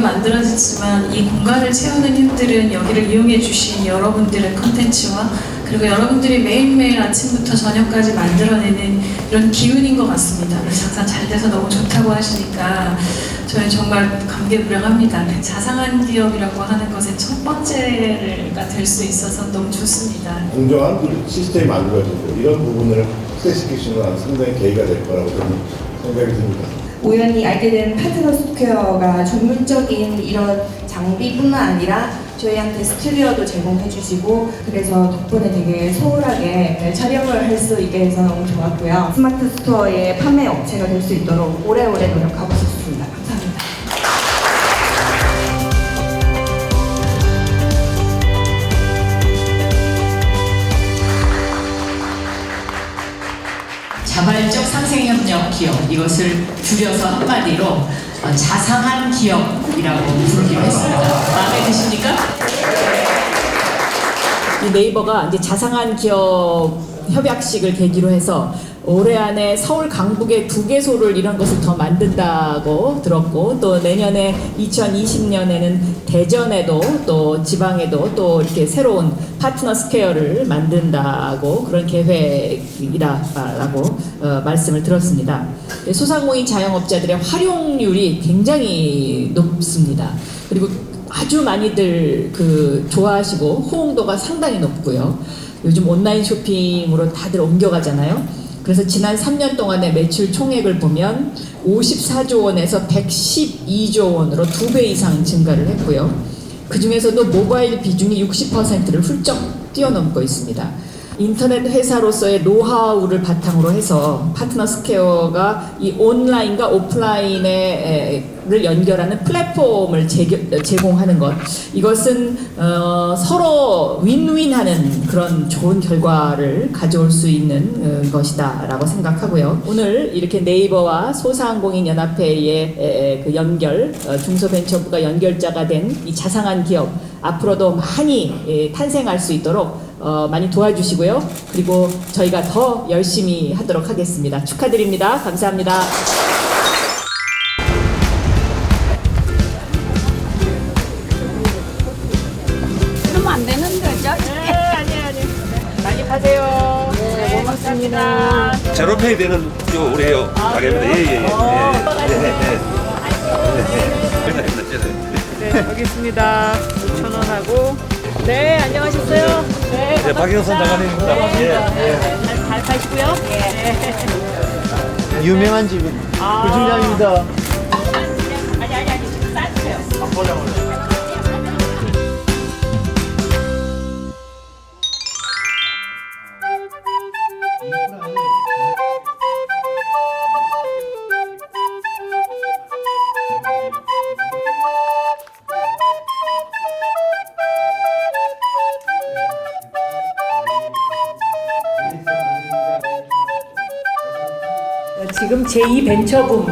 만들어졌지만 이 공간을 채우는 힘들은 여기를 이용해 주신 여러분들의 컨텐츠와 그리고 여러분들이 매일매일 아침부터 저녁까지 만들어내는 이런 기운인 것 같습니다. 항상 잘 돼서 너무 좋다고 하시니까 저는 정말 감개무량합니다. 그 자상한 기업이라고 하는 것의 첫 번째가 될 수 있어서 너무 좋습니다. 공정한 그 시스템이 만들어지고 이런 부분을 확대시키시는 건 상당히 계기가 될 거라고 저는 생각이 듭니다. 우연히 알게 된 파트너 스퀘어가 전문적인 이런 장비뿐만 아니라 저희한테 스튜디오도 제공해 주시고 그래서 덕분에 되게 소홀하게 촬영을 할 수 있게 해서 너무 좋았고요. 스마트 스토어의 판매 업체가 될 수 있도록 오래오래 노력하고 상생협력 기업 이것을 줄여서 한마디로 어, 자상한 기업이라고 부르기로 했습니다. 마음에 드십니까? 이 네이버가 이제 자상한 기업 협약식을 계기로 해서 올해 안에 서울 강북에 두 개소를 이런 것을 더 만든다고 들었고 또 내년에 2020년에는 대전에도 또 지방에도 또 이렇게 새로운 파트너 스퀘어를 만든다고 그런 계획이다라고 어, 말씀을 들었습니다. 소상공인 자영업자들의 활용률이 굉장히 높습니다. 그리고 아주 많이들 그 좋아하시고 호응도가 상당히 높고요. 요즘 온라인 쇼핑으로 다들 옮겨가잖아요. 그래서 지난 3년 동안의 매출 총액을 보면 54조 원에서 112조 원으로 두배 이상 증가를 했고요. 그 중에서도 모바일 비중이 60%를 훌쩍 뛰어넘고 있습니다. 인터넷 회사로서의 노하우를 바탕으로 해서 파트너 스퀘어가 이 온라인과 오프라인을 연결하는 플랫폼을 제공하는 것 이것은 어, 서로 윈윈하는 그런 좋은 결과를 가져올 수 있는 어, 것이다라고 생각하고요. 오늘 이렇게 네이버와 소상공인 연합회의 에, 그 연결 어, 중소벤처부가 연결자가 된 이 자상한 기업 앞으로도 많이 예, 탄생할 수 있도록 어, 많이 도와주시고요. 그리고 저희가 더 열심히 하도록 하겠습니다. 축하드립니다. 감사합니다. 그러면 안 되는 거죠? 네, 아니 아니. 많이 파세요. 네, 고맙습니다. 제로페이 되는 요 우리 요 가게입니다. 예예 예. 예, 예. 예, 예. 네, 여기 있습니다. 5천 원 하고. 네, 안녕하셨어요. 네, 예, 박영선 장관님입니다. 예, 예. 잘, 잘 사시고요. 네. 유명한 집은 구청장입니다. 아니 아니 아니 지금 싸주세요. 지금 제2 벤처붐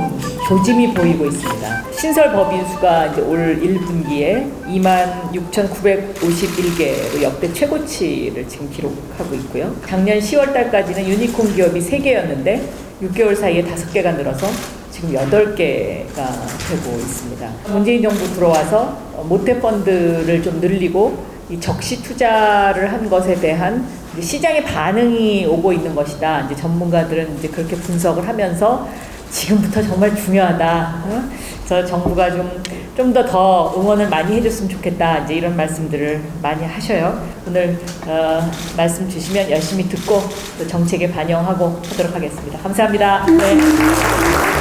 조짐이 보이고 있습니다. 신설 법인 수가 이제 올 1분기에 26,951개로 역대 최고치를 지금 기록하고 있고요. 작년 10월 달까지는 유니콘 기업이 3개였는데 6개월 사이에 5개가 늘어서 지금 8개가 되고 있습니다. 문재인 정부 들어와서 어, 모태펀드를 좀 늘리고 이 적시 투자를 한 것에 대한 시장의 반응이 오고 있는 것이다. 이제 전문가들은 이제 그렇게 분석을 하면서 지금부터 정말 중요하다. 어? 그래서 정부가 좀 좀 더 더 응원을 많이 해줬으면 좋겠다. 이제 이런 말씀들을 많이 하셔요. 오늘 어, 말씀 주시면 열심히 듣고 또 정책에 반영하고 하도록 하겠습니다. 감사합니다. 네.